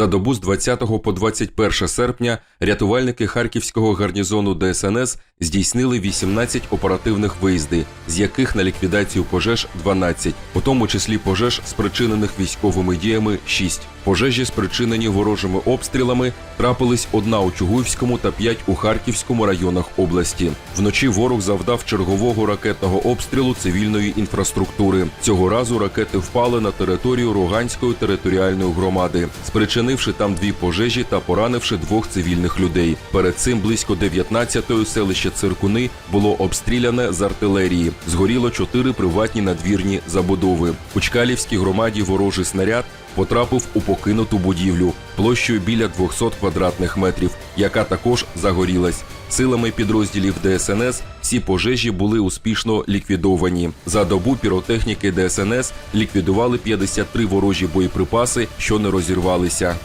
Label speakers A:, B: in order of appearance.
A: За добу з 20 по 21 серпня рятувальники харківського гарнізону ДСНС здійснили 18 оперативних виїзди, з яких на ліквідацію пожеж 12, у тому числі пожеж, спричинених військовими діями 6. Пожежі, спричинені ворожими обстрілами, трапились одна у Чугуївському та п'ять у Харківському районах області. Вночі ворог завдав чергового ракетного обстрілу цивільної інфраструктури. Цього разу ракети впали на територію Роганської територіальної громади, спричинивши там дві пожежі та поранивши двох цивільних людей. Перед цим близько 19-ї селище Циркуни було обстріляне з артилерії. Згоріло чотири приватні надвірні забудови. У Чкалівській громаді ворожий снаряд потрапив у покинуту будівлю площею біля 200 квадратних метрів, яка також загорілась. Силами підрозділів ДСНС всі пожежі були успішно ліквідовані. За добу піротехніки ДСНС ліквідували 53 ворожі боєприпаси, що не розірвалися.